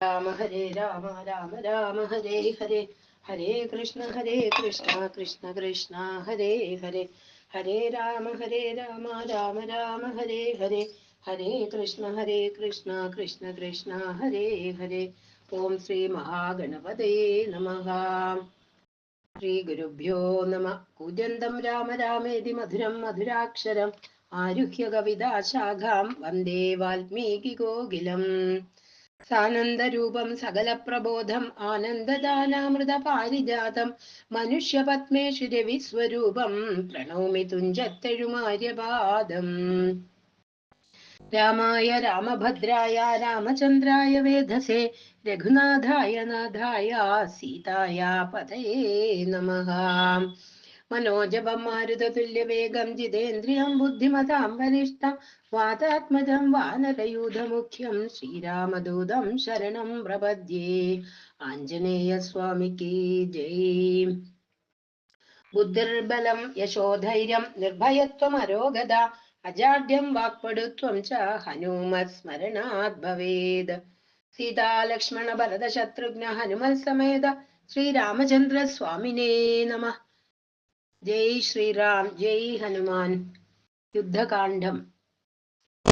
രാമ ഹരേ രാമ രാമ രാമ ഹരേ ഹരേ ഹരേ കൃഷ്ണ ഹരേ കൃഷ്ണ കൃഷ്ണ കൃഷ്ണ ഹരേ ഹരേ ഹരേ രാമ ഹരേ രാമ രാമ രാമ ഹരേ ഹരേ ഹരേ കൃഷ്ണ ഹരേ കൃഷ്ണ കൃഷ്ണ കൃഷ്ണ ഹരേ ഹരേ ഓം ശ്രീ മഹാഗണപതേ നമഃ ശ്രീ ഗുരുഭ്യോ നമ കൂജന്തം രാമ രാമേതി മധുരം മധുരാക്ഷരം ആരുഹ്യ കവിതാശാഖാം വന്ദേ വാൽമീകി കോകിലം സാനന്ദരൂപം സകലപ്രബോധം ആനന്ദദാനാമൃത പാരിജാതം മനുഷ്യപത്മേഷു രവിസ്വരൂപം പ്രണോമി തുഞ്ചത്തെഴുമാര്യപാദം. രാമായ രാമഭദ്രായ രാമചന്ദ്രായ വേധസേ രഘുനാഥായ നാഥായ സീതായ പതയേ നമഃ. മനോജപം മാരുതതുല്യവേഗം ജിതേന്ദ്രിയം ബുദ്ധിമതാം വരിഷ്ഠം വാതാത്മജം വാനരയൂഥമുഖ്യം ശ്രീരാമദൂതം ശരണം പ്രപദ്യേ. ആഞ്ജനേയ സ്വാമിക്ക് ജയ്. ബുദ്ധിർബലം യശോധൈര്യം നിർഭയത്വം അരോഗത അജാഢ്യം വാക്പടുത്വം ച ഹനുമത് സ്മരണാത് ഭവേത് സീതാലക്ഷ്മണ ഭരത ശത്രുഘ്ന ഹനുമത് സമേത ശ്രീരാമചന്ദ്ര സ്വാമിനേ നമ. ജയ് ശ്രീറാം ജയ് ഹനുമാൻ. യുദ്ധകാന്ഡം.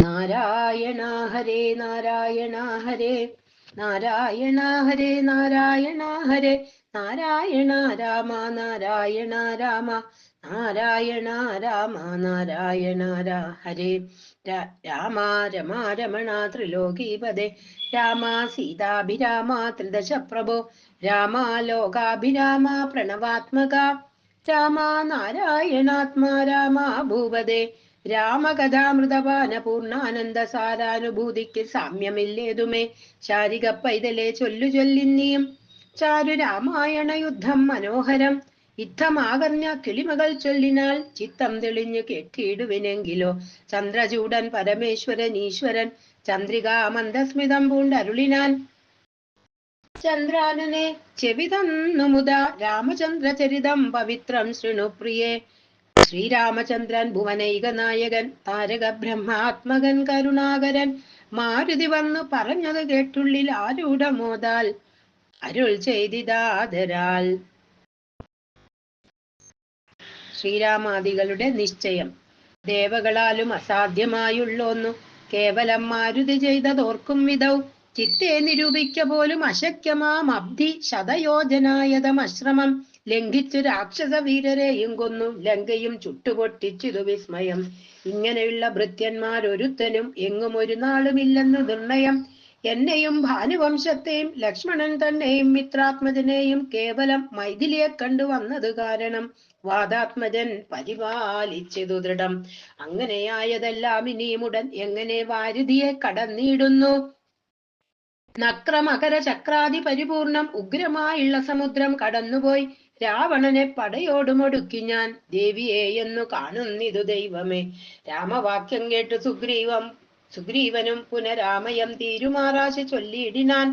നാരായണ ഹരേ നാരായണ ഹരേ. നാരായണ ഹരേ നാരായണ ഹരേ. നാരായണ രാമ നാരായണ രാമ. നാരായണ രാമ നാരായണ ഹരേ. രാമ രമ രമണ ത്രിലോകീപദേ രാമ സീതാഭിരാമ ത്രിദശ പ്രഭോ. രാമ ലോകാഭിരാമ പ്രണവാത്മക. രാമ നാരായണാത്മാ രാമ ഭൂപദേ രാമകഥാമൃതപാന പൂർണാനന്ദ സാരാനുഭൂതിക്ക് സാമ്യമില്ലേതുമേ. ശാരിക പൈതലെ ചൊല്ലു ചൊല്ലിന്നിയും ചാരു രാമായണ യുദ്ധം മനോഹരം. യുദ്ധമാകർഞ്ഞ കിളിമകൾ ചൊല്ലിനാൽ ചിത്തം തെളിഞ്ഞു കെട്ടിയിടുവിനെങ്കിലോ. ചന്ദ്രചൂടൻ പരമേശ്വരൻ ഈശ്വരൻ. ചന്ദ്രികാ മന്ദസ്മിതം പൂണ്ടരുളിനാൻ. ചന്ദ്രാനനെ ചെവിതന്നു മുത രാമചന്ദ്രചരിതം പവിത്രം ശൃണുപ്രിയേ ശ്രീരാമചന്ദ്രൻ ഭുവനൈക നായകൻ താരക ബ്രഹ്മാത്മകൻ കരുണാകരൻ. മാരുതി വന്നു പറഞ്ഞത് കേട്ടുള്ളിൽ ആരൂഢമോതാൽ. അരുൾ ചെയ്തിതാദരാൽ. ശ്രീരാമാദികളുടെ നിശ്ചയം. ദേവകളാലും അസാധ്യമായുള്ളൊന്നു. കേവലം മാരുതി ചെയ്തതോർക്കും വിധൗ. ചിത്തെ നിരൂപിക്ക പോലും അശക്യമാം. അബ്ധി ശതയോജനായതമശ്രമം. ലംഘിച്ചു രാക്ഷസ വീരരെയും കൊന്നു. ലങ്കയും ചുട്ടുപൊട്ടിച്ചിതു വിസ്മയം. ഇങ്ങനെയുള്ള ഭൃത്യന്മാരൊരുത്തനും എങ്ങും ഒരു നാളുമില്ലെന്നു നിർണയം. എന്നെയും ഭാനുവംശത്തെയും ലക്ഷ്മണൻ തന്നെയും മിത്രാത്മജനെയും കേവലം മൈഥിലിയെ കണ്ടു വന്നത് കാരണം വാദാത്മജൻ പരിപാലിച്ചതു ദൃഢം. അങ്ങനെയായതെല്ലാം ഇനിയുമുടൻ എങ്ങനെ വാരുതിയെ കടന്നിടുന്നു? നക്രമകര ചക്രാതി പരിപൂർണം ഉഗ്രമായുള്ള സമുദ്രം കടന്നുപോയി. രാവണനെ പടയോടുമൊടുക്കി ഞാൻ ദേവിയെ എന്നു കാണുന്നിതു ദൈവമേ. രാമവാക്യം കേട്ടു സുഗ്രീവം സുഗ്രീവനും പുനരാമയം തീരുമാറാശ ചൊല്ലിയിടിനാൻ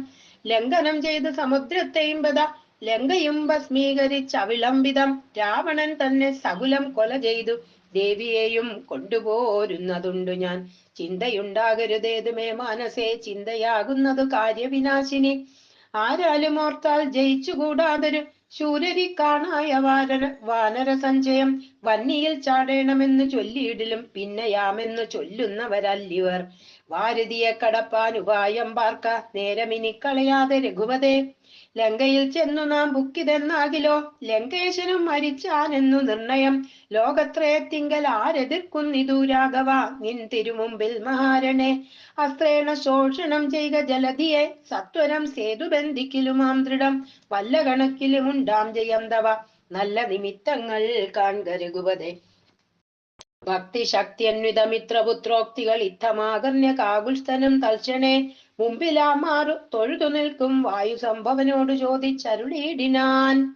ലംഘനം ചെയ്ത് സമുദ്രത്തെയും ബത ലങ്കയും ഭസ്മീകരിച്ചവിളംബിതം രാവണൻ തന്നെ സകുലം കൊല ചെയ്തു. ദേവിയെയും കൊണ്ടുപോരുന്നതുണ്ടു ഞാൻ. ചിന്തയുണ്ടാകരുതേതുമേ മനസ്സേ ചിന്തയാകുന്നതു കാര്യവിനാശിനി. ആരാലും ഓർത്താൽ ജയിച്ചുകൂടാതൊരു ശൂരരി കാണായ വാനര വാനര സഞ്ചയം. വന്നിയിൽ ചാടേണമെന്ന് ചൊല്ലിയിടലും പിന്നെയാമെന്ന് ചൊല്ലുന്നവരല്ലിവർ. വാരതിയെ കടപ്പാൻ ഉപായം പാർക്ക നേരമിനി കളയാതെ രഘുപതേ. ലങ്കയിൽ ചെന്നു നാം ബുക്കിതെന്നാകിലോ? ലങ്കേശനും മരിച്ചാനെന്നു നിർണയം. ലോകത്രയത്തിങ്കൽ ആരെതിർക്കുന്നിതു രാഘവ നിൻ തിരുമുമ്പിൽ മഹാരണേ. അസ്ത്രേണ ശോഷണം ചെയ്ക ജലധിയെ സത്വരം സേതു ബന്ധിക്കലുമാം ദൃഢം. വല്ല കണക്കിലും ഉണ്ടാം ജയം തവ നല്ല നിമിത്തങ്ങൾ കാൺക രഘുപതേ ഭക്തി ശക്തിയന്വിത മിത്രപുത്രോക്തികൾ ഇത്തമാകർണ്യ കാകുൽസ്ഥനം തൽക്ഷണേ. മുമ്പിലാമാറു തൊഴുതു നിൽക്കും വായു സംഭവനോട് ചോദിച്ചരുളിയിടിനാൻ.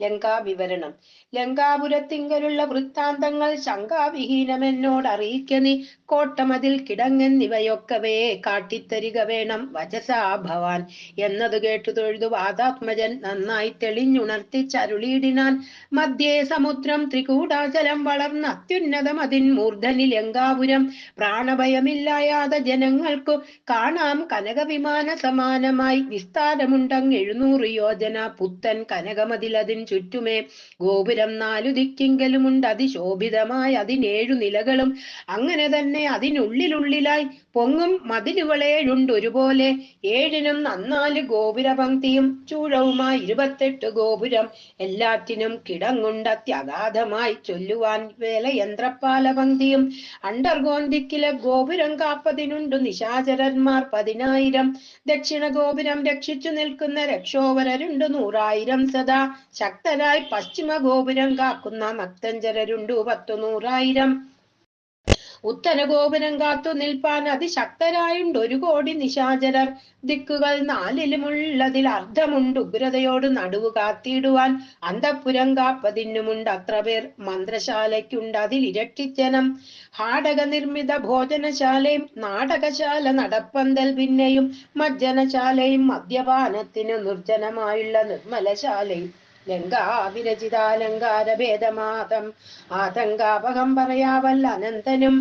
ലങ്കാ വിവരണം ലങ്കാപുരത്തിങ്കലുള്ള വൃത്താന്തങ്ങൾ ശങ്കാവിഹീനമെന്നോട് അറിയിക്ക നീ. കോട്ടമതിൽ കിടങ്ങെന്നിവയൊക്കവേ കാട്ടിത്തരിക വേണം വചസാ ഭവാൻ. എന്നത് കേട്ടു തൊഴുതു വാതാത്മജൻ നന്നായി തെളിഞ്ഞുണർത്തി ചരുളിയിടിനാൻ മധ്യേ സമുദ്രം ത്രികൂടാചലം വളർന്ന അത്യുന്നതം അതിൻ മൂർധനി ലങ്കാപുരം. പ്രാണഭയമില്ലായാതെ ജനങ്ങൾക്കു കാണാം കനകവിമാന സമാനമായി വിസ്താരമുണ്ടങ് എഴുന്നൂറ് യോജന പുത്തൻ കനകമതിലതിൻ ചുറ്റുമേ. ഗോപുരം നാലു ദിക്കിങ്കലുമുണ്ട്. അതിശോഭിതമായ അതിനേഴു നിലകളും അങ്ങനെ തന്നെ അതിനുള്ളിലുള്ളിലായി പൊങ്ങും മതിലുകളേഴുണ്ട് ഒരുപോലെ. ഏഴിനും നന്നാൽ ഗോപുരപംക്തിയും ചൂഴവുമായി ഇരുപത്തെട്ട് ഗോപുരം. എല്ലാറ്റിനും കിടങ്ങുണ്ട് അത്യഗാധമായി ചൊല്ലുവാൻ വേലയന്ത്രപ്പാല പങ്ക്തിയും. അണ്ടർഗോന്തിക്കിലെ ഗോപുരം കാപ്പതിനുണ്ട് നിശാചരന്മാർ പതിനായിരം. ദക്ഷിണ ഗോപുരം രക്ഷിച്ചു നിൽക്കുന്ന രക്ഷോവരരുണ്ട് നൂറായിരം സദാ. ശക്തരായി പശ്ചിമ ഗോപുരം കാക്കുന്ന നക്തഞ്ചരരുണ്ടു പത്തു നൂറായിരം ഉത്തര ഗോപുരം കാത്തു നിൽപ്പാൻ അതിശക്തരായുണ്ട് ഒരു കോടി നിശാചരർ. ദിക്കുകൾ നാലിലുമുള്ളതിൽ അർദ്ധമുണ്ട് ഉഗ്രതയോട് നടുവ് കാത്തിയിടുവാൻ. അന്തപുരം കാപ്പതിനുമുണ്ട് അത്ര പേർ മന്ത്രശാലയ്ക്കുണ്ട് അതിൽ ഇരട്ടിച്ചനം ഹാടക നിർമ്മിത ഭോജനശാലയും നാടകശാല നടപ്പന്തൽ പിന്നെയും മജ്ജനശാലയും മദ്യപാനത്തിന് നിർജനമായുള്ള നിർമ്മലശാലയും. ലങ്കാവിരചിതാലങ്കാര ഭേദമാതം ആതങ്കാപകം പറയാവല്ല അനന്തനും.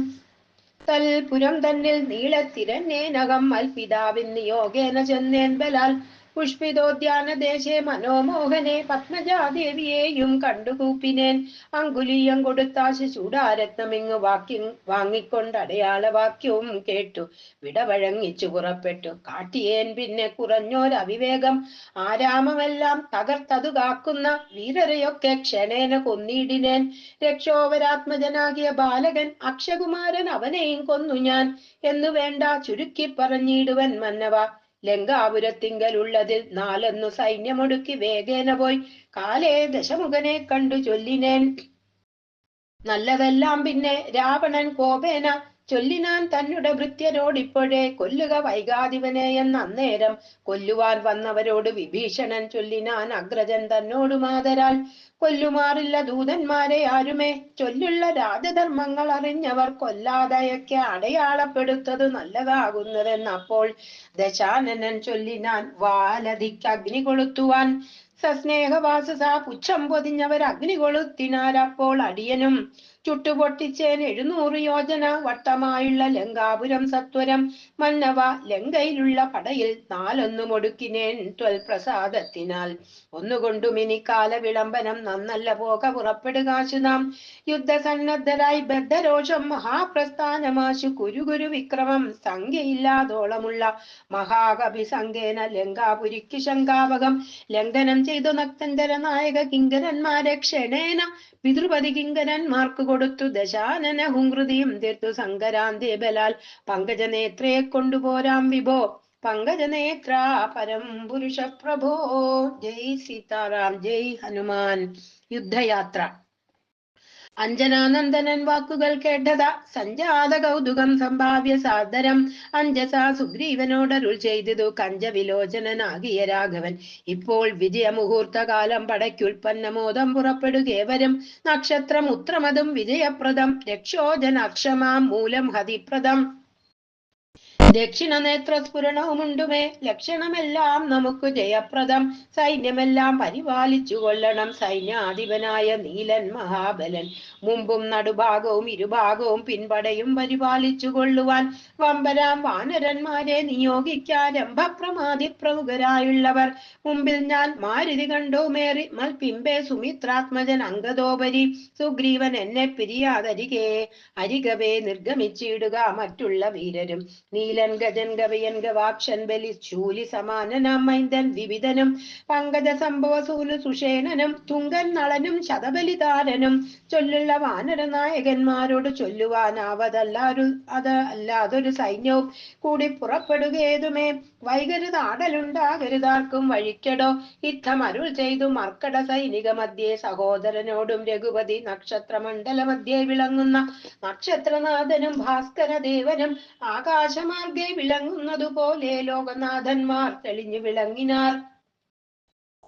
തൽപുരം തന്നിൽ നീളത്തിരന്നേനകം അൽപിതാവിൻ നിയോഗേന ചെന്നേൻ ബലാൽ പുഷ്പിതോദ്യാന ദേശേ മനോമോഹനെ പത്മജാദേവിയെയും കണ്ടുകൂപ്പിനേൻ. അങ്കുലീയം കൊടുത്താശ ചൂടാരത്നമിങ്ങു വാക്യം വാങ്ങിക്കൊണ്ട് അടയാള വാക്യവും കേട്ടു. വിടവഴങ്ങിച്ചു പുറപ്പെട്ടു കാട്ടിയേൻ പിന്നെ കുറഞ്ഞോരവിവേകം ആരാമമെല്ലാം തകർത്തതു കാക്കുന്ന വീരരെയൊക്കെ ക്ഷണേന കൊന്നിടിനേൻ. രക്ഷോവരാത്മജനാകിയ ബാലകൻ അക്ഷകുമാരൻ അവനെയും കൊന്നു ഞാൻ. എന്നു വേണ്ട ചുരുക്കി പറഞ്ഞിടുവൻ മന്നവ. ലങ്കാപുരത്തിങ്കലുള്ളതിൽ നാലെന്നു സൈന്യമൊടുക്കി വേഗേന പോയി. കാലേ ദശമുഖനെ കണ്ടു ചൊല്ലിനേൻ. നല്ലതെല്ലാം പിന്നെ രാവണൻ കോപേന. ചൊല്ലിനാൻ തന്നുടെ ഭൃത്യരോടിപ്പോഴേ കൊല്ലുക വൈകാതിവനെ എന്ന അന്നേരം കൊല്ലുവാൻ വന്നവരോട് വിഭീഷണൻ ചൊല്ലിനാൻ അഗ്രജൻ തന്നോട് മാതരാൽ കൊല്ലുമാറില്ല ദൂതന്മാരെ ആരുമേ? ചൊല്ലുള്ള രാജധർമ്മങ്ങൾ അറിഞ്ഞവർ കൊല്ലാതയൊക്കെ അടയാളപ്പെടുത്തത് നല്ലതാകുന്നതെന്നപ്പോൾ ദശാനനൻ ചൊല്ലിനാൻ വാലതിക്ക് അഗ്നി കൊളുത്തുവാൻ. സസ്നേഹവാസസ പുച്ഛം പൊതിഞ്ഞവർ അഗ്നി കൊളുത്തിനാരപ്പോൾ അടിയനും ചുട്ടുപൊട്ടിച്ചേൻ എഴുന്നൂറ് യോജന വട്ടമായുള്ള ലങ്കാപുരം സത്വരം. മന്നവ ലങ്കയിലുള്ള പടയിൽ നാലൊന്നു മുടുക്കിനേൻ ത്വൽ പ്രസാദത്തിനാൽ ഒന്നുകൊണ്ടും ഇനി കാല വിളംബനം നന്നല്ല പോക പുറപ്പെടുകാശു നാം യുദ്ധസന്നദ്ധരായി ബദ്ധരോഷം മഹാപ്രസ്ഥാനമാശു കുരു കുരു വിക്രമം. സംഖ്യയില്ലാതോളമുള്ള മഹാകവി സംഖേന ലങ്കാപുരിക്ക് ശങ്കാവകം ലംഘനം ചെയ്തു നക്തന്തര നായക കിങ്കരന്മാരെ ക്ഷണേന പിതൃപതി കിങ്കരന്മാർക്ക് കൊടുത്തു ദശാനന ഹുങ്കൃതിയും തീർത്തു സങ്കരാന്തേ ബലാൽ പങ്കജനേത്രയെ കൊണ്ടുപോരാം വിഭോ. പങ്കജനേത്ര പരം പുരുഷ പ്രഭോ ജയ് സീതാറാം ജയ് ഹനുമാൻ. യുദ്ധയാത്ര. അഞ്ജനാനന്ദനൻ വാക്കുകൾ കേട്ടതാ. സഞ്ജാത കൗതുകം സംഭാവ്യ സാദരം. അഞ്ജസ സുഗ്രീവനോടരുൾ ചെയ്തതു. കഞ്ചവിലോചനനാകിയ രാഘവൻ. ഇപ്പോൾ വിജയമുഹൂർത്ത കാലം പടയ്ക്കുൽപ്പന്നമോദം പുറപ്പെടുകേവരും. നക്ഷത്രം ഉത്രമതും വിജയപ്രദം. രക്ഷോജനാക്ഷമാം മൂലം ഹതിപ്രദം. ദക്ഷിണ നേത്ര സ്ഫുരണവുമുണ്ടുമേ ലക്ഷണമെല്ലാം നമുക്ക് ജയപ്രദം. സൈന്യമെല്ലാം പരിപാലിച്ചു കൊള്ളണം. സൈന്യാധിപനായ നീലൻ മഹാബലൻ. മുമ്പും നടുഭാഗവും ഇരുഭാഗവും പിൻപടയും പരിപാലിച്ചു കൊള്ളുവാൻ വമ്പരാം വാനരന്മാരെ നിയോഗിക്കാരംഭപ്രമാതി പ്രമുഖരായുള്ളവർ മുമ്പിൽ ഞാൻ മാരുതി കണ്ടു. മേറി മൽപിമ്പെ സുമിത്രാത്മജൻ അങ്കദോപരി സുഗ്രീവൻ എന്നെ പിരിയാതരികെ. അരികവേ നിർഗമിച്ചിടുക മറ്റുള്ള വീരരും. നീലൻ ഗജൻ ഗവയൻ ഗവാക്ഷൻ ബലി ശൂലി സമാനനാം മൈന്ദൻ വിവിധനും പങ്കജ സംഭവ സൂനു സുഷേണനും തുങ്കൻ നളനും ശതബലിതാരനും ചൊല്ലുള്ള വാനര നായകന്മാരോട് ചൊല്ലുവാനാവതല്ലാരു അത് അല്ലാതൊരു സൈന്യവും കൂടി പുറപ്പെടുകേതുമേ. വൈകരുത് ആടലുണ്ടാകരുതാർക്കും വഴിക്കടോ. അരുൾ ചെയ്തു മർക്കട സൈനിക മധ്യേ സഹോദരനോടും രഘുപതി നക്ഷത്രമണ്ഡല മധ്യേ വിളങ്ങുന്ന നക്ഷത്രനാഥനും ഭാസ്കര ദേവനും ആകാശമാർഗെ വിളങ്ങുന്നതുപോലെ ലോകനാഥന്മാർ തെളിഞ്ഞു വിളങ്ങിനാർ.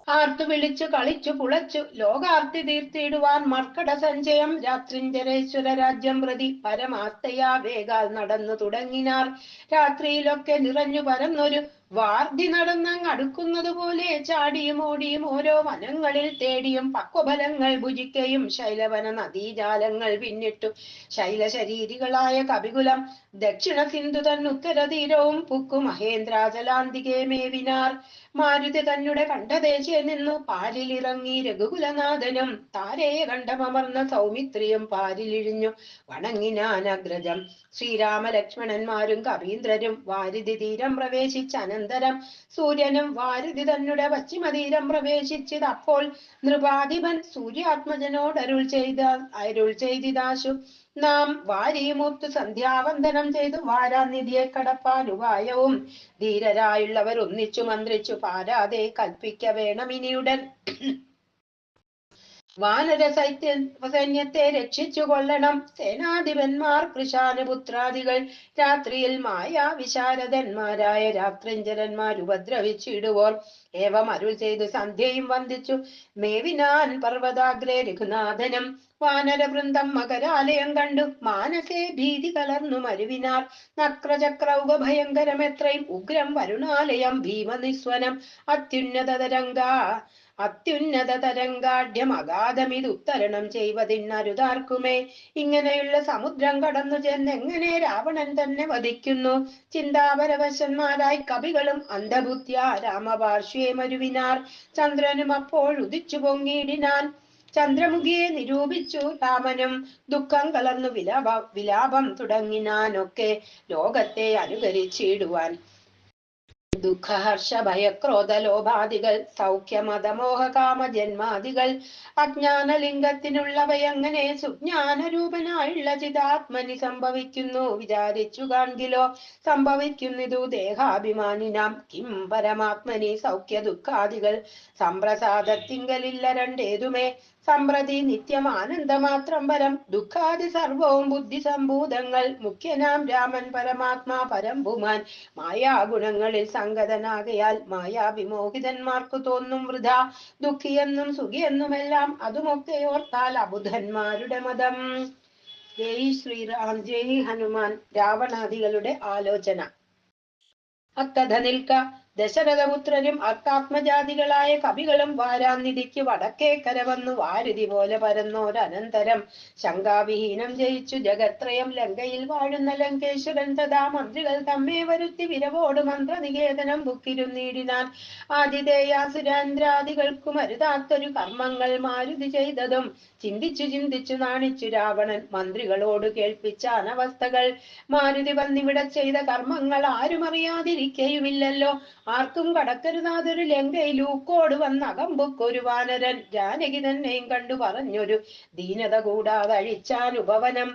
ആർത്തു വിളിച്ചു കളിച്ചു പുളച്ചു ലോകാർത്തി തീർത്തിയിടുവാൻ മർക്കട സഞ്ചയം രാത്രിഞ്ചരേശ്വര രാജ്യം പ്രതി പരമാസ്തയാ വേഗാൽ നടന്നു തുടങ്ങിനാർ. രാത്രിയിലൊക്കെ നിറഞ്ഞു പരന്നൊരു വാർദ്ധി നടന്നങ് അടുക്കുന്നത് പോലെ ചാടിയും ഓടിയും ഓരോ വനങ്ങളിൽ തേടിയും പക്വഫലങ്ങൾ ഭുജിക്കയും ശൈലവന നദീജാലങ്ങൾ പിന്നിട്ടു. ശൈലശരീരികളായ കപികുലം ദക്ഷിണ സിന്ധു തന്നുത്തര തീരവും പുക്കു മഹേന്ദ്രാചലാന്തികെ മേവിനാർ. മാരുതി തന്നെ കണ്ഠദേശേ നിന്നു പാലിലിറങ്ങി രഘുകുലനാഥനും താരയെ കണ്ടമർന്ന സൗമിത്രിയും പാലിലിഴിഞ്ഞു വണങ്ങിനാനഗ്രജം. ശ്രീരാമലക്ഷ്മണന്മാരും കവീന്ദ്രരും വാരിധി തീരം പ്രവേശിച്ച അനന്തരം സൂര്യനും വാരിധി തന്നെ പശ്ചിമതീരം പ്രവേശിച്ചതപ്പോൾ നൃപാധിപൻ സൂര്യാത്മജനോട് അരുൾ ചെയ്ത അരുൾ ചെയ്തിതാശു. നാം വാരിമൂത്ത് സന്ധ്യാവന്ദനം ചെയ്തു വാരാനിധിയെ കടപ്പാൽ ഉപായവും ധീരരായുള്ളവർ ഒന്നിച്ചു മന്ത്രിച്ചു പാരാതെ കൽപ്പിക്ക വേണമിനിയുടൻ വാനര സൈത്യ സൈന്യത്തെ രക്ഷിച്ചു കൊള്ളണം സേനാധിപന്മാർ കൃഷാനുപുത്രാദികൾ രാത്രിയിൽ മായ വിശാരദന്മാരായ രാത്രിഞ്ചരന്മാർ ഉപദ്രവിച്ചിടുവോർ. ഏവം അരുൾ ചെയ്തു സന്ധ്യയും വന്ദിച്ചു. മേവിനാൻ പർവതാഗ്രേ രഘുനാഥനും. വാനരവൃന്ദം മകരാലയം കണ്ടു. മാനസേ ഭീതി കലർന്നു മരുവിനാർ നക്രചക്രൗക ഭയങ്കരം ഉഗ്രം വരുണാലയം ഭീമനിസ്വനം. അത്യുന്നത തരംഗ അത്യുന്നത തരംഗാഢ്യം അഗാധമിത് ഉത്തരണം ചെയ്വതിന്നരുതാർക്കുമേ? ഇങ്ങനെയുള്ള സമുദ്രം കടന്നു ചെന്ന് എങ്ങനെ രാവണൻ തന്നെ വധിക്കുന്നു? ചിന്താപരവശന്മാരായി കവികളും അന്ധബുദ്ധ്യ രാമപാർശ്വേ മരുവിനാർ. ചന്ദ്രനും അപ്പോൾ ഉദിച്ചു പൊങ്ങിയിടിനാൻ. ചന്ദ്രമുഖിയെ നിരൂപിച്ചു രാമനും. ദുഃഖം കലർന്നു വിലാപ വിലാപം തുടങ്ങിനാനൊക്കെ ലോകത്തെ അനുകരിച്ചിടുവാൻ. ദുഃഖഹർഷ ഭയക്രോധ ലോഭാദികൾ കാമ ജന്മാദികൾ അജ്ഞാനലിംഗത്തിനുള്ളവയങ്ങനെ സുജ്ഞാനരൂപനായുള്ള ചിതാത്മനി സംഭവിക്കുന്നു? വിചാരിച്ചു കാൺകിലോ സംഭവിക്കുന്നിതു ദേഹാഭിമാനിനാം കിം പരമാത്മനി സൗഖ്യ ദുഃഖാദികൾ സംപ്രസാദത്തിങ്കലില്ല രണ്ടേതുമേ. സമ്പ്രതി നിത്യം ആനന്ദമാത്രം പരം. ദുഃഖാദി സർവവും ബുദ്ധി സംഭൂതങ്ങൾ മുഖ്യനാം രാമൻ പരമാത്മാ പരംഭുമാൻ മായാഗുണങ്ങളിൽ സംഗതനാകയാൽ മായാവിമോഹിതന്മാർക്ക് തോന്നും വൃഥ. ദുഃഖിയെന്നും സുഖിയെന്നുമെല്ലാം അതുമൊക്കെ ഓർത്താൽ അബുധന്മാരുടെ മതം. ജയ് ശ്രീറാം ജയ് ഹനുമാൻ രാവണാദികളുടെ ആലോചന. അക്കഥ നിൽക്ക. ദശരഥപുത്രരും അർത്ഥാത്മജാതികളായ കവികളും വാരാനിധിക്ക് വടക്കേക്കര വന്നു വാരുതി പോലെ പരന്നോരനന്തരം ശങ്കാവിഹീനം ജയിച്ചു ജഗത്രയം ലങ്കയിൽ വാഴുന്ന ലങ്കേശ്വരൻ തഥാ മന്ത്രികൾ തമ്മേ വരുത്തി വിരവോട് മന്ത്രനികേതനം ബുക്കിരുന്നീടിനാൻ ആതിഥേയാസുരാന്ദ്രാദികൾക്കും മരുതാത്തൊരു കർമ്മങ്ങൾ മാരുതി ചെയ്തതും ചിന്തിച്ചു ചിന്തിച്ചു നാണിച്ചു രാവണൻ മന്ത്രികളോട് കേൾപ്പിച്ച അനവസ്ഥകൾ. മാരുതി വന്നിവിടെ ചെയ്ത കർമ്മങ്ങൾ ആരും അറിയാതിരിക്കയുമില്ലല്ലോ ആർക്കും കടക്കരുതാതൊരു ലങ്കയിൽ ഊക്കോട് വന്ന അകമ്പുക്കൊരു വാനരൻ ജാനകി തന്നെയും കണ്ടു പറഞ്ഞൊരു ദീനത കൂടാതെ ഉപവനം.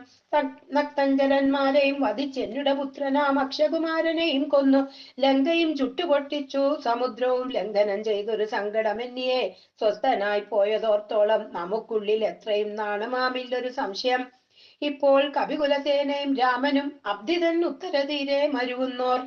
നക്തഞ്ചരന്മാരെയും വധിച്ചെന്നുടെ പുത്രനാം അക്ഷകുമാരനെയും കൊന്നു. ലങ്കയും ചുട്ടുപൊട്ടിച്ചു. സമുദ്രവും ലംഘനം ചെയ്തൊരു സങ്കടമെന്നിയെ. സ്വസ്ഥനായി പോയതോർത്തോളം നമുക്കുള്ളിൽ എത്രയും നാണമാമില്ലൊരു സംശയം. ഇപ്പോൾ കവികുലസേനയും രാമനും അബ്ദിതൻ ഉത്തരതീരെ മരുവുന്നോർ.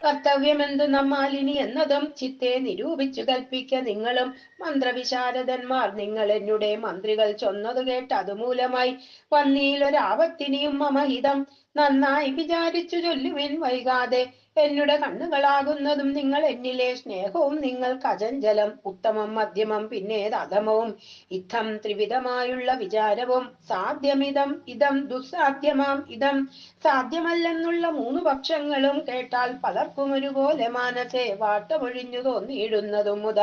കർത്തവ്യമെന്തു നമ്മാലിനി എന്നതും ചിത്തെ നിരൂപിച്ചു കൽപ്പിക്ക നിങ്ങളും. മന്ത്രവിശാരദന്മാർ നിങ്ങൾ എന്നുടെ മന്ത്രികൾ ചൊന്നത് കേട്ട് അതുമൂലമായി വന്നീലൊരാപത്തിനിയും മമഹിതം നന്നായി വിചാരിച്ചു ചൊല്ലുവിൻ വൈകാതെ. എന്നുടെ കണ്ണുകളാകുന്നതും നിങ്ങൾ എന്നിലെ സ്നേഹവും നിങ്ങൾ കജഞ്ചലം ഉത്തമം മധ്യമം പിന്നെ അധമവും ഇത്തം ത്രിവിധമായുള്ള വിചാരവും സാധ്യമിതം ഇതം ദുസ്സാധ്യമാം ഇതം സാധ്യമല്ലെന്നുള്ള മൂന്ന് പക്ഷങ്ങളും കേട്ടാൽ പലർക്കും ഒരുപോലെ മാനസേ വാട്ടമൊഴിഞ്ഞു തോന്നിയിടുന്നതും മുത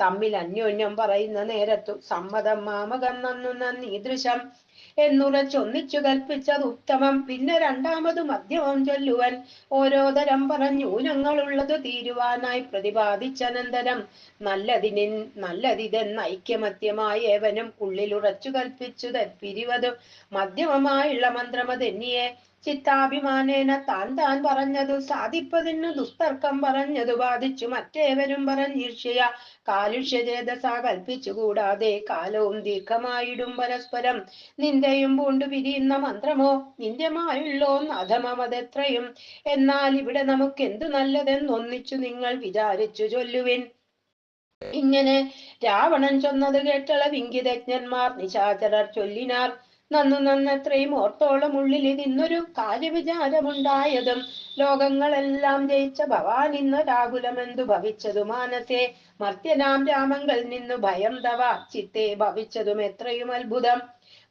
തമ്മിൽ അന്യോന്യം പറയുന്ന നേരത്തു സമ്മതം മാമകം നന്നു നന്ദീദൃശം എന്നുറച്ചൊന്നിച്ചു കൽപ്പിച്ചത് ഉത്തമം. പിന്നെ രണ്ടാമത് മധ്യമം ചൊല്ലുവൻ. ഓരോ തരം പറഞ്ഞു ഞങ്ങളുള്ളത് തീരുവാനായി പ്രതിപാദിച്ചനന്തരം. നല്ലതിനിൻ നല്ലതിതെന്ന് ഐക്യമത്യമായ ഏവനും ഉള്ളിലുറച്ചു കൽപ്പിച്ചു പിരിവതു മധ്യമമായുള്ള മന്ത്രമതെന്നിയെ ചിത്താഭിമാനേന താൻ താൻ പറഞ്ഞതു സാധിപ്പതിന് ദുസ്തർക്കം പറഞ്ഞതു ബാധിച്ചു മറ്റേവരും പറഞ്ഞീർഷയ. കാലുഷ്യചേതസ കൽപ്പിച്ചു കൂടാതെ കാലവും ദീർഘമായിടും പരസ്പരം. നിന്ദയും പൂണ്ടു പിരിയുന്ന മന്ത്രമോ നിന്ദ്യമായുള്ളോ അധമമതെത്രയും എന്നാൽ ഇവിടെ നമുക്ക് എന്തു നല്ലതെന്നൊന്നിച്ചു നിങ്ങൾ വിചാരിച്ചു ചൊല്ലുവിൻ. ഇങ്ങനെ രാവണൻ ചൊന്നത് കേട്ടള വിങ്കിതജ്ഞന്മാർ നിശാചരർ ചൊല്ലിനാർ. നന്നു നന്നത്രയും ഓർത്തോളം ഉള്ളിൽ ഇതിന്നൊരു കാര്യവിചാരമുണ്ടായതും ലോകങ്ങളെല്ലാം ജയിച്ച ഭവാൻ ഇന്ന് രാകുലമെന്തു ഭവിച്ചതു മാനസേ? മർത്യനാം രാമങ്കൽ നിന്നു ഭയം തവ ചിത്തെ ഭവിച്ചതും എത്രയും അത്ഭുതം.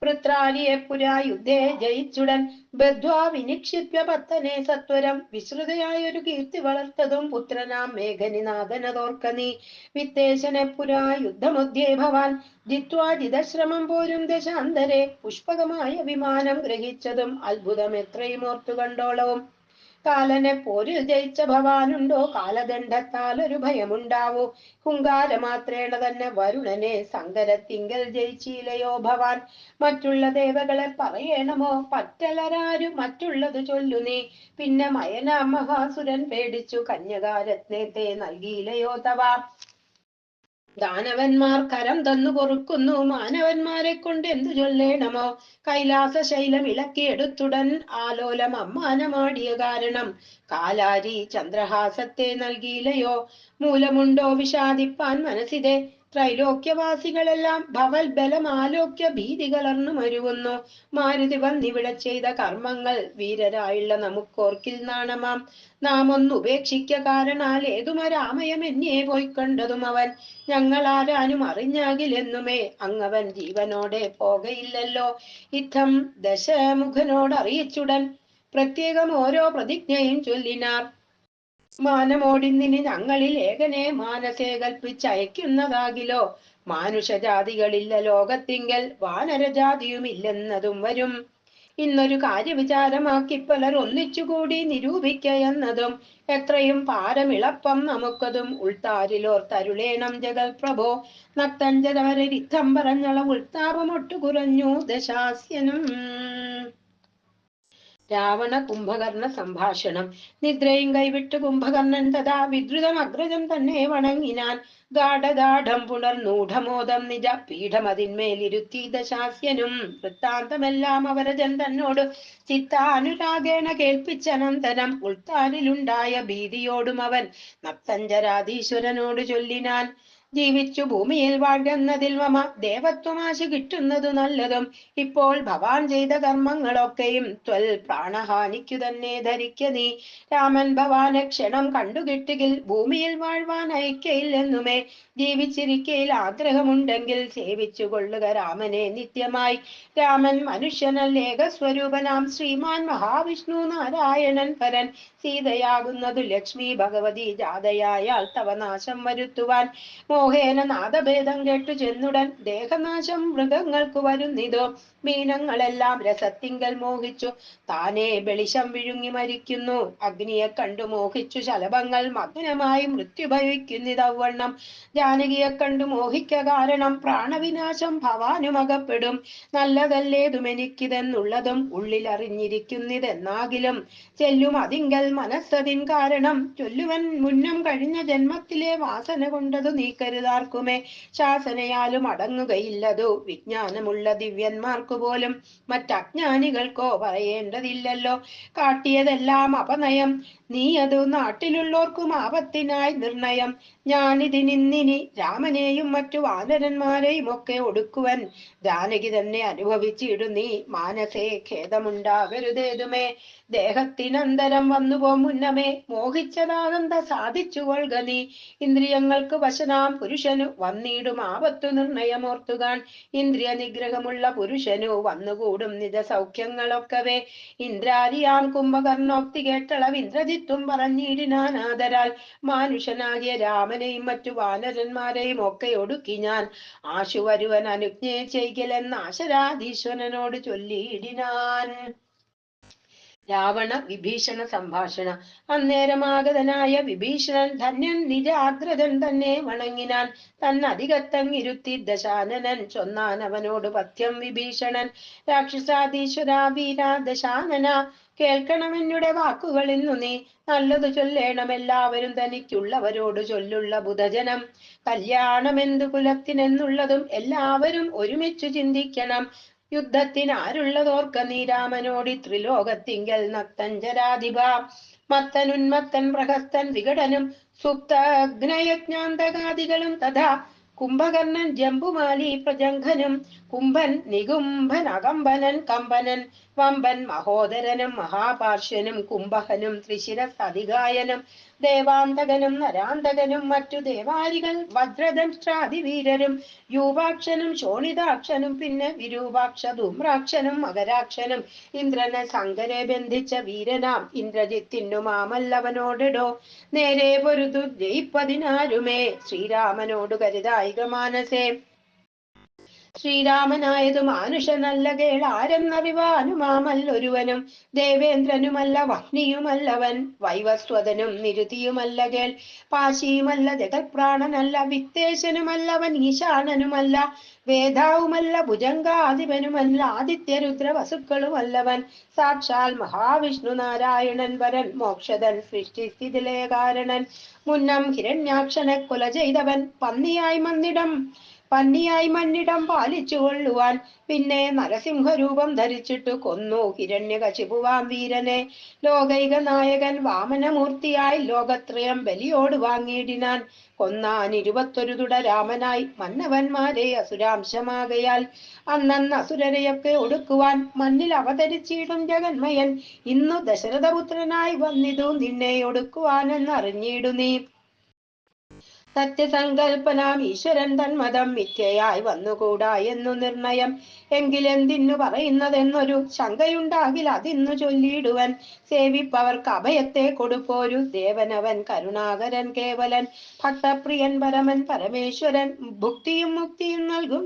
വൃത്രാലിയെ പുരാ യുദ്ധേ ജയിച്ചുടൻ. ബദ്ധ്വാ വിനിക്ഷിപ്യ പത്തനെ സത്വരം. വിശ്രുതയായൊരു കീർത്തി വളർത്തതും പുത്രനാം മേഘനിനാഥനതോർക്ക നീ വിത്തേശനെ പുരാ യുദ്ധമുദ്ധ്യേ ഭവാൻ. ജിത്വാ ജിതശ്രമം പോരും ദശാന്തരെ. പുഷ്പകമായ വിമാനം ഗ്രഹിച്ചതും അത്ഭുതം എത്രയും ഓർത്തു കണ്ടോളവും. കാലനെ പോരിൽ ജയിച്ച ഭവാനുണ്ടോ കാലദണ്ഡത്താൽ ഒരു ഭയമുണ്ടാവൂ? ഹുങ്കാരമാത്രേണ തന്നെ വരുണനെ സങ്കരത്തിങ്കൽ ജയിച്ചില്ലയോ ഭവാൻ മറ്റുള്ള ദേവകളെ പറയണമോ? പറ്റലരാരു മറ്റുള്ളത് ചൊല്ലു നീ. പിന്നെ മയന മഹാസുരൻ പേടിച്ചു കന്യകാരത്നത്തെ നൽകിയില്ലയോ തവ? ദാനവന്മാർ കരം തന്നു പൊറുക്കുന്നു മാനവന്മാരെ കൊണ്ട് എന്തു ചൊല്ലേണമോ? കൈലാസ ശൈലം ഇളക്കിയെടുത്തുടൻ ആലോലം അമ്മാനമാടിയ കാരണം. കാലാരി ചന്ദ്രഹാസത്തെ നൽകിയില്ലയോ? മൂലമുണ്ടോ വിഷാദിപ്പാൻ മനസ്സിതെ? ത്രൈലോക്യവാസികളെല്ലാം ഭവൽ ബലം ആലോക്യ ഭീതി കലർന്നു മരുവുന്നു. മാരുതി വന്നിവിടെ ചെയ്ത കർമ്മങ്ങൾ വീരരായുള്ള നമുക്കോർക്കിൽ നാണമാം. നാം ഒന്ന് ഉപേക്ഷിക്ക കാരണാൽ എന്നെ പോയി കണ്ടതും അവൻ. ഞങ്ങൾ ആരാനും അറിഞ്ഞാകിലെന്നുമേ അങ്ങവൻ ജീവനോടെ പോകയില്ലല്ലോ. ഇത്തം ദശമുഖനോട് അറിയിച്ചുടൻ പ്രത്യേകം ഓരോ പ്രതിജ്ഞയും ചൊല്ലിനാർ. മാനമോടിന്നിനി ഞങ്ങളിൽ ഏകനെ മാനസേ കൽപ്പിച്ചയക്കുന്നതാകിലോ മാനുഷജാതികളില്ല ലോകത്തിങ്കൽ വാനരജാതിയുമില്ലെന്നതും വരും. ഇന്നൊരു കാര്യവിചാരമാക്കി പലർ ഒന്നിച്ചുകൂടി നിരൂപിക്ക എന്നതും എത്രയും പാരമിളപ്പം നമുക്കതും ഉൾത്താരിലോർ തരുളേണം ജഗൽ പ്രഭോ. നക്തഞ്ചരവരെ രിത്തം പറഞ്ഞള ഉൾത്താപമൊട്ടു കുറഞ്ഞു ദശാസ്യനും. രാവണ കുംഭകർണ സംഭാഷണം. നിദ്രയും കൈവിട്ട് കുംഭകർണൻ തഥാ വിദ്രുതം അഗ്രജം തന്നെ വണങ്ങിനാൻ ഗാഠഗാഠം പുനർനൂഢമോദം നിജ പീഠമതിന്മേലിരുത്തി ദശാസ്യനും. വൃത്താന്തമെല്ലാം അവരജൻ തന്നോട് ചിത്താനുരാഗേണ കേൾപ്പിച്ചനന്തരം ഉൾത്താനിലുണ്ടായ ഭീതിയോടും അവൻ നപ്തഞ്ചരാധീശ്വരനോട് ചൊല്ലിനാൻ ജീവിച്ചു ഭൂമിയിൽ വാഴുന്നതിൽ മമ ദേവത്വമാശ കിട്ടുന്നതു നല്ലതും. ഇപ്പോൾ ഭവാൻ ചെയ്ത കർമ്മങ്ങളൊക്കെയും ത്വൽ പ്രാണഹാനിക്കു തന്നെ ധരിക്ക നീ. രാമൻ ഭവാനെ ക്ഷണം കണ്ടുകിട്ടുകിൽ ഭൂമിയിൽ വാഴ്വാൻ അയക്കയില്ലെന്നുമേ. ജീവിച്ചിരിക്കയിൽ ആഗ്രഹമുണ്ടെങ്കിൽ സേവിച്ചു കൊള്ളുക രാമനെ നിത്യമായി. രാമൻ മനുഷ്യനല്ലേക സ്വരൂപനാം ശ്രീമാൻ മഹാവിഷ്ണു നാരായണൻ പരൻ സീതയാകുന്നതു ലക്ഷ്മി ഭഗവതി ജാതയായാൽ തവനാശം വരുത്തുവാൻ. മോഹേന നാദഭേദം കേട്ടു ചെന്നുടൻ ദേഹനാശം മൃഗങ്ങൾക്ക് വരുന്നിതോ? മീനങ്ങളെല്ലാം രസത്തിങ്കൽ മോഹിച്ചു. താനേ വെളിശം വിഴുങ്ങി മരിക്കുന്നു. അഗ്നിയെ കണ്ടു മോഹിച്ചു ശലഭങ്ങൾ മഗ്നമായി മൃത്യുഭവിക്കുന്നിതവണ്ണം. ജാനകിയെ കണ്ടു മോഹിക്ക കാരണം പ്രാണവിനാശം ഭവാനുമകപ്പെടും. നല്ലതല്ലേതും എനിക്കിതെന്നുള്ളതും ഉള്ളിൽ അറിഞ്ഞിരിക്കുന്നിതെന്നാകിലും ചെല്ലും അതിങ്കൽ മനസ്സതിൻ കാരണം ചൊല്ലുവൻ മുന്നം കഴിഞ്ഞ ജന്മത്തിലെ വാസന കൊണ്ടതു നീക്കരുതാർക്കുമേ ശാസനയാലും അടങ്ങുകയില്ലതു. വിജ്ഞാനമുള്ള ദിവ്യന്മാർക്കു പോലും മറ്റജ്ഞാനികൾക്കോ പറയേണ്ടതില്ലല്ലോ. കാട്ടിയതെല്ലാം അപനയം. നീ അത് നാട്ടിലുള്ളോർക്കും ആപത്തിനായി നിർണയം. ഞാനിതിനിന്നിനി രാമനെയും മറ്റു വാനരന്മാരെയും ഒക്കെ ഒടുക്കുവൻ ജാനകി തന്നെ അനുഭവിച്ചിടും. നീ മാനസേ ഖേദമുണ്ടാകരുതേതുമേ. ദേഹത്തിനന്തരം വന്നുപോ മുന്നമേ. മോഹിച്ചതാനന്ദ സാധിച്ചു കൊൾക നീ. ഇന്ദ്രിയങ്ങൾക്ക് വശനാം പുരുഷനു വന്നിടും. ആപത്തു നിർണയമോർത്തുകാൻ ഇന്ദ്രിയ നിഗ്രഹമുള്ള പുരുഷനു വന്നുകൂടും നിജ സൗഖ്യങ്ങളൊക്കവേ ഇന്ദ്രാരിയാം കുംഭകർണോക്തി കേട്ടളവ് ഇന്ദ്രജിത്തും പറഞ്ഞിടിനാൻ ആദരാൽ. മാനുഷനാകിയ രാമനെയും മറ്റു വാനരന്മാരെയും ഒക്കെ ഒടുക്കി ഞാൻ. ആശുവരുവൻ അനുജ്ഞയെ അനുജ്ഞ ചെയ്യലെന്ന് ആശരാധീശ്വരനോട് ചൊല്ലിയിടിനാൻ. രാവണ വിഭീഷണ സംഭാഷണ. അന്നേരമാഗതനായ വിഭീഷണൻ ധന്യൻ നിജാഗ്രതൻ തന്നെ വണങ്ങിനാൻ. തന്നധികത്തങ്ങിരുത്തി ദശാനനൻ ചൊന്നാൻ അവനോട് പഥ്യം വിഭീഷണൻ. രാക്ഷസാധീശ്വര വീര ദശാനന കേൾക്കണമെന്നുടെ വാക്കുകൾ ഇന്നു നീ നല്ലതു ചൊല്ലേണം എല്ലാവരും തനിക്കുള്ളവരോട് ചൊല്ലുള്ള ബുധജനം. കല്യാണമെന്തു കുലത്തിനെന്നുള്ളതും എല്ലാവരും ഒരുമിച്ചു ചിന്തിക്കണം. യുദ്ധത്തിന് നീരാമനോടി ത്രിലോകത്തിങ്കൽ നക്തഞ്ചരാധിപ മത്തനുന്മത്തൻ പ്രഹസ്തൻ വികടനും സുപ്തഗ്നയജ്ഞാന്തകാദികളും തഥാ കുംഭകർണൻ ജംബുമാലി പ്രജംഘനും. കുംഭൻ നികുംഭൻ അകമ്പനൻ കമ്പനൻ വമ്പൻ മഹോദരനും മഹാപാർശ്വനും കുംഭകനും ത്രിശിരസധികായനും ദേവാന്തകനും നരാന്തകനും മറ്റു ദേവാരികൾ വജ്രദംഷ്ട്രാതിവീരരും യൂപാക്ഷനും ശോണിതാക്ഷനും പിന്നെ വിരൂപാക്ഷ ധൂമ്രാക്ഷനും മകരാക്ഷനും. ഇന്ദ്രനെ ശങ്കരെ ബന്ധിച്ച വീരനാം ഇന്ദ്രജിത്തിന്നു മാമല്ലവനോടിടോ. നേരെ പൊരുതു ജയിപ്പതിനാരുമേ. ശ്രീരാമനോട് കരുതായിക മാനസേ. ശ്രീരാമനായതു മാനുഷനല്ല കേളാരെന്നറിവാനുമാമല്ലൊരുവനും ദേവേന്ദ്രനുമല്ല വഹ്നിയുമല്ലവൻ. വൈവസ്വതനും നിരുതിയുമല്ല കേൾ. പാശിയുമല്ല ജഗത്പ്രാണനല്ല. വിത്തേശനുമല്ലവൻ ഈശാനനുമല്ല വേദാവുമല്ല ഭുജങ്കാധിപനുമല്ല ആദിത്യരുദ്ര വസുക്കളുമല്ലവൻ സാക്ഷാൽ മഹാവിഷ്ണു നാരായണൻ വരൻ. മോക്ഷതൻ സൃഷ്ടിസ്ഥിതിലേ കാരണൻ. മുന്നം ഹിരണ്യാക്ഷനെ കൊല ചെയ്തവൻ. പന്നിയായി മന്നിടം. പന്നിയായി മണ്ണിടം പാലിച്ചു കൊള്ളുവാൻ പിന്നെ നരസിംഹരൂപം ധരിച്ചിട്ടു കൊന്നു ഹിരണ്യകശിപുവാം വീരനെ. ലോകൈക നായകൻ വാമനമൂർത്തിയായി ലോകത്രയം ബലിയോട് വാങ്ങിയിടിനാൻ കൊന്നാൻ ഇരുപത്തൊരു തുട രാമനായി മന്നവന്മാരെ അസുരാംശമാകയാൽ അന്നന്ന് അസുരരെയൊക്കെ ഒടുക്കുവാൻ മണ്ണിൽ അവതരിച്ചിടും ജഗന്മയൻ. ഇന്നു ദശരഥപുത്രനായി വന്നിതു നിന്നെ ഒടുക്കുവാനെന്നറിഞ്ഞിടു നീ സത്യസങ്കൽപ്പനാം ഈശ്വരൻ തന്മതം മിഥ്യയായി വന്നുകൂടാ എന്നു നിർണയം. എങ്കിലെന്തിന്നു പറയുന്നതെന്നൊരു ശങ്കയുണ്ടാകിൽ അതിന്നു ചൊല്ലിയിടുവൻ. സേവിപ്പവർക്ക് അഭയത്തെ കൊടുപ്പോരു ദേവനവൻ കരുണാകരൻ കേവലൻ ഭക്തപ്രിയൻ പരമൻ പരമേശ്വരൻ ഭുക്തിയും മുക്തിയും നൽകും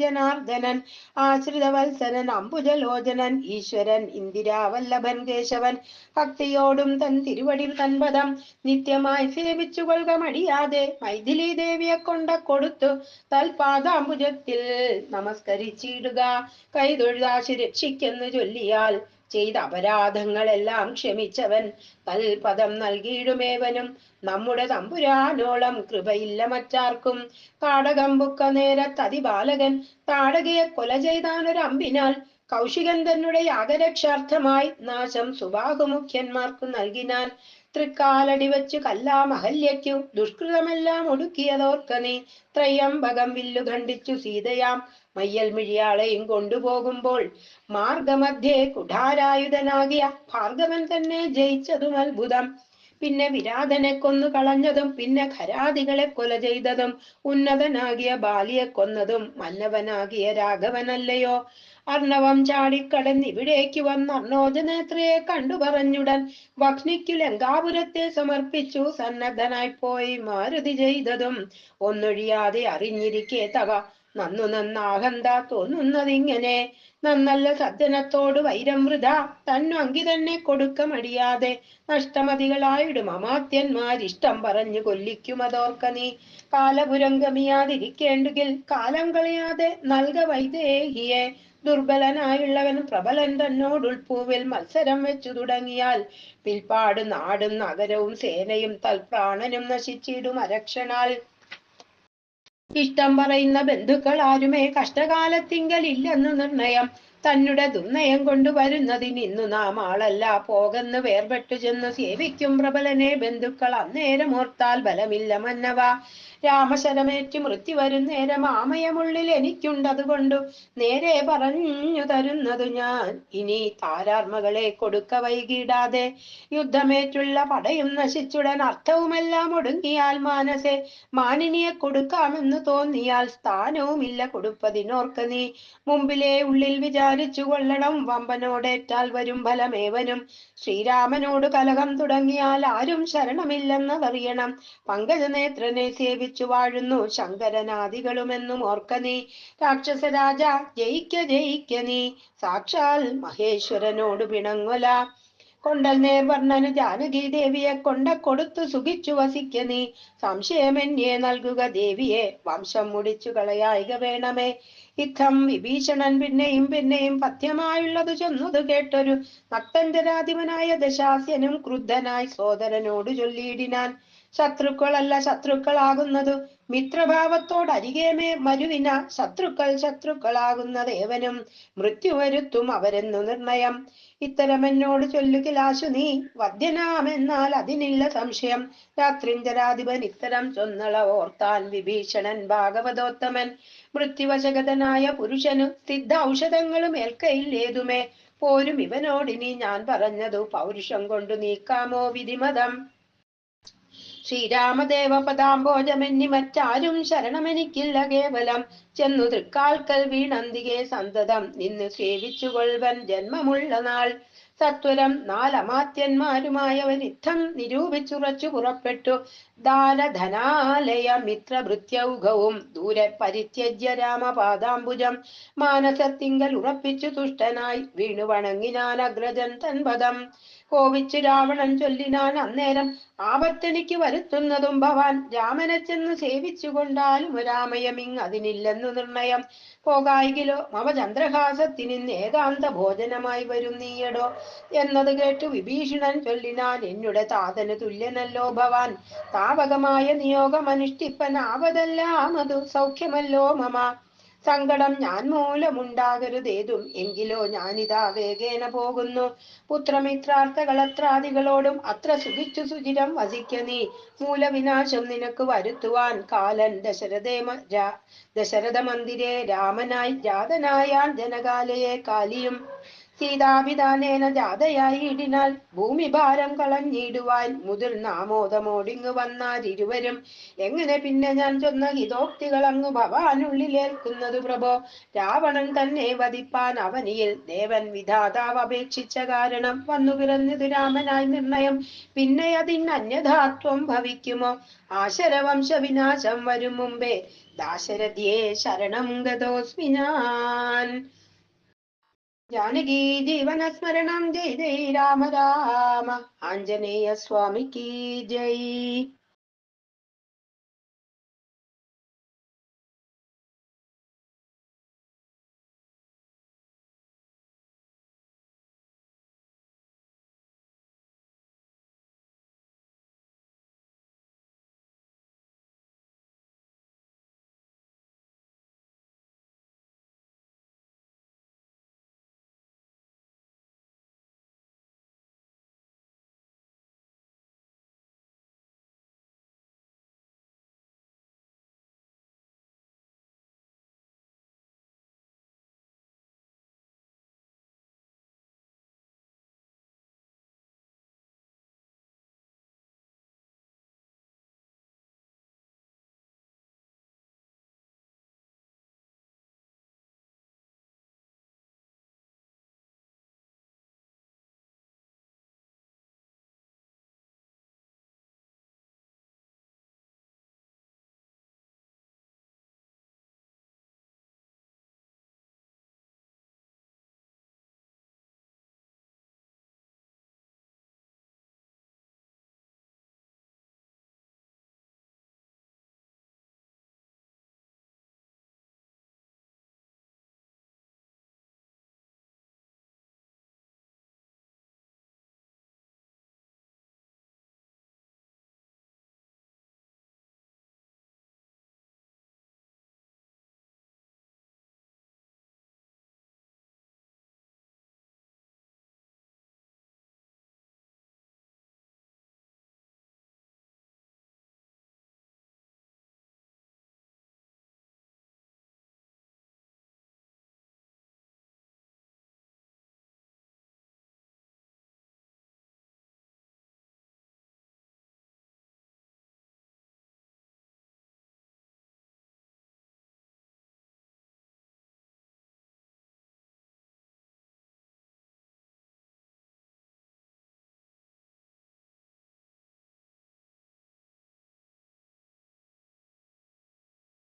ജനാർദ്ദനൻ. ആശ്രിതവത്സരൻ അംബുജലോചനൻ ഈശ്വരൻ ഇന്ദിരാവല്ലഭൻ കേശവൻ. ഭക്തിയോടും തൻ തിരുവടി തൻപദം നിത്യമായി സേവിച്ചു കൊള്ളുക മടിയാതെ മൈഥിലി ദേവിയെ കൊണ്ട കൊടുത്തു. തൽപാദാംബുജത്തിൽ നമസ്കരിച്ചിടുക. കൈതൊഴുതാശി രക്ഷിക്കെന്ന് ചൊല്ലിയാൽ ചെയ്ത അപരാധങ്ങളെല്ലാം ക്ഷമിച്ചവൻ തൽപദം നൽകിയിടുമേവനും. നമ്മുടെ തമ്പുരാനോളം കൃപയില്ല മറ്റാർക്കും. താടകമ്പുക്ക നേരത്തതിബാലകൻ താടകയെ കൊല ചെയ്താനൊരമ്പിനാൽ കൗശികൻ തന്നെ യാഗരക്ഷാർത്ഥമായി നാശം സുബാഹുമുഖ്യന്മാർക്കു നൽകിനാൻ തൃക്കാലടി വച്ചു കല്ലാം അഹല്യയ്ക്കു ദുഷ്കൃതമെല്ലാം ഒടുക്കിയതോർക്ക നീ ത്രയംബകം വില്ലു ഖണ്ഡിച്ചു സീതയാം മയ്യൽ മിഴിയാളെയും കൊണ്ടുപോകുമ്പോൾ മാർഗമധ്യേ കുഠാരായുധനാകിയ ഭാർഗവൻ തന്നെ ജയിച്ചതും അത്ഭുതം. പിന്നെ വിരാധനെ കൊന്നു കളഞ്ഞതും പിന്നെ ഖരാദികളെ കൊല ചെയ്തതും ഉന്നതനാകിയ ബാലിയെ കൊന്നതും മന്നവനാകിയ രാഘവനല്ലയോ? അർണവം ചാടിക്കടന്ന് ഇവിടേക്ക് വന്ന. അർണോജനേത്രയെ കണ്ടു പറഞ്ഞുടൻ. വക്നിക്കു ലങ്കാപുരത്തെ സമർപ്പിച്ചു. സന്നദ്ധനായി പോയി മാരുതി ചെയ്തതും ഒന്നൊഴിയാതെ അറിഞ്ഞിരിക്കേ തവ നന്നു നന്നാഹന്ത തോന്നുന്നതിങ്ങനെ. നന്നല്ല സജ്ജനത്തോട് വൈരം വൃത. തന്നു അങ്കി തന്നെ കൊടുക്ക മടിയാതെ. നഷ്ടമതികളായിടും അമാത്യന്മാരിഷ്ടം പറഞ്ഞു കൊല്ലിക്കുമതോർക്ക നീ. കാലപുരം ഗമിയാതിരിക്കേണ്ടുകിൽ കാലം കളയാതെ നൽക വൈദേഹിയെ. ദുർബലനായുള്ളവൻ പ്രബലൻ തന്നോടുൾപ്പൂവിൽ മത്സരം വെച്ചു തുടങ്ങിയാൽ പിൽപ്പാട് നാടും നഗരവും സേനയും തൽപ്രാണനും നശിച്ചിടും അരക്ഷണാൽ ഇഷ്ടം പറയുന്ന ബന്ധുക്കൾ ആരുമേ? കഷ്ടകാലത്തിങ്കൽ ഇല്ലെന്നു നിർണയം തന്നെ ദുർനയം കൊണ്ടുവരുന്നതിന് ഇന്നു നാം ആളല്ല. പോകുന്ന വേർപെട്ടു ചെന്ന് സേവിക്കും പ്രബലനെ. ബന്ധുക്കൾ അന്നേരം ഓർത്താൽ ബലമില്ല മന്നവ. രാമശരമേറ്റു മൃത്യു വരുന്നേരം ആമയമുള്ളിൽ എനിക്കുണ്ടതുകൊണ്ടു നേരെ പറഞ്ഞു തരുന്നതു ഞാൻ. ഇനി താരാർമകളെ കൊടുക്ക വൈകിടാതെ യുദ്ധമേറ്റുള്ള പടയും നശിച്ചുടൻ അർത്ഥവുമെല്ലാം ഒടുങ്ങിയാൽ മാനസെ മാനിനിയെ കൊടുക്കാമെന്ന് തോന്നിയാൽ സ്ഥാനവുമില്ല കൊടുപ്പതിനോർക്ക് നീ. മുമ്പിലെ ഉള്ളിൽ വിചാരിച്ചു കൊള്ളണം വമ്പനോടേറ്റാൽ വരും ഫലമേവനും ശ്രീരാമനോട് കലഹം തുടങ്ങിയാൽ ആരും ശരണമില്ലെന്നതറിയണം. പങ്കജനേത്രനെ സേവിച്ചു വാഴുന്നു. ശങ്കരനാദികളുമെന്നും ഓർക്കനീ രാക്ഷസരാജ ജയിക്ക ജയിക്ക നീ. സാക്ഷാൽ മഹേശ്വരനോട് പിണങ്ങുല. കൊണ്ടൽ നേർവർണന് ജാനകി ദേവിയെ കൊണ്ട കൊടുത്തു സുഖിച്ചു വസിക്ക നീ. സംശയമെന്യേ നൽകുക ദേവിയെ. വംശം മുടിച്ചു കളയായിക വേണമേ. ഇത്തം വിഭീഷണൻ പിന്നെയും പിന്നെയും പഥ്യമായുള്ളത് ചെന്നത് കേട്ടൊരു നക്തഞ്ചരാധിപനായ ദശാസ്യനും ക്രുദ്ധനായി സോദരനോട് ചൊല്ലിയിടിനാൻ. ശത്രുക്കളല്ല ശത്രുക്കളാകുന്നതു. മിത്രഭാവത്തോടരികേമേ മരുവിന ശത്രുക്കൾ ശത്രുക്കളാകുന്നത് ഏവനും മൃത്യു വരുത്തും അവരെന്നു നിർണയം. ഇത്തരമെന്നോട് ചൊല്ലുകിലാശു നീ. വദ്യനാമെന്നാൽ അതിനില്ല സംശയം. രാത്രിഞ്ചരാധിപൻ ഇത്തരം ചൊന്നള ഓർത്താൻ വിഭീഷണൻ ഭാഗവതോത്തമൻ. മൃത്യുവശകതനായ പുരുഷനു സിദ്ധ ഔഷധങ്ങളും ഏൽക്കയിൽ ഏതുമേ? പോരും ഇവനോടിനി ഞാൻ പറഞ്ഞതു പൗരുഷം കൊണ്ടു നീക്കാമോ വിധിമതം? ശ്രീരാമദേവ പദാംബോജമെന്നി ശരണമെനിക്കില്ല കേവലം. ചെന്നു തൃക്കാൽക്കൽ വീണന്തികെ സന്തതം. നിന്ന് സേവിച്ചുകൊൾവൻ ജന്മമുള്ള നാൾ. സത്വരം നാലമാത്യന്മാരുമായവൻ യുദ്ധം നിരൂപിച്ചുറച്ചു പുറപ്പെട്ടു. ദാനധനാലയ മിത്രഭൃത്യൗഘവും ദൂരെ പരിത്യജ്യ രാമപാദാംബുജം. മാനസത്തിങ്കൽ ഉറപ്പിച്ചു തുഷ്ടനായി. വീണു വണങ്ങിനാൻ അഗ്രജൻ തൻപദം കോപിച്ചു രാവണൻ ചൊല്ലിനാൻ അന്നേരം ആപത്തെനിക്ക് വരുത്തുന്നതും ഭവാൻ രാമനെ ചെന്ന് സേവിച്ചുകൊണ്ടാലും രാമയമിങ് അതിനില്ലെന്നു നിർണയം. പോകായികിലോ മമ ചന്ദ്രഹാസത്തിന് ഏകാന്ത ഭോജനമായി വരും നീയടോ എന്നത് കേട്ടു വിഭീഷണൻ ചൊല്ലിനാൻ എന്നുടെ താതന് തുല്യനല്ലോ ഭവാൻ. താപകമായ നിയോഗം അതു സൗഖ്യമല്ലോ മമ. സങ്കടം ഞാൻ മൂലമുണ്ടാകരുതേതും. എങ്കിലോ ഞാനിതാ വേഗേന പോകുന്നു. പുത്രമിത്രാർത്ഥകളത്രാദികളോടും അത്ര സുഖിച്ചു സുചിരം വസിക്ക നീ. മൂലവിനാശം നിനക്ക് വരുത്തുവാൻ കാലൻ ദശരഥേ ദശരഥ മന്ദിരേ രാമനായി ജാതനായാൻ ജനകാലയെ കാലിയും സീതാപിതാനേന ജാതയായിടിനാൽ ഭൂമി ഭാരം കളഞ്ഞിടുവാൻ മുതിർന്നാമോദമോടിങ്ങു വന്നാരിരുവരും എങ്ങനെ പിന്നെ ഞാൻ ചൊന്ന ഹിതോക്തികൾ അങ്ങ് ഭവാനുള്ളിലേൽക്കുന്നത് പ്രഭോ? രാവണൻ തന്നെ വധിപ്പാൻ അവനിയിൽ ദേവൻ വിധാതാവ് അപേക്ഷിച്ച കാരണം വന്നു പിറന്നത് രാമനായി നിർണയം. പിന്നെ അതിന് അന്യഥാത്വം ഭവിക്കുമോ? ആശരവംശ വിനാശം വരും മുമ്പേ ദാശരഥിയെ ശരണം ഗതോസ്മി ഞാൻ. ജാനകി ജീവനസ്മരണം ജയ് ജയ് രാമ രാമ ആഞ്ജനേയ സ്വാമിക്ക് ജയ്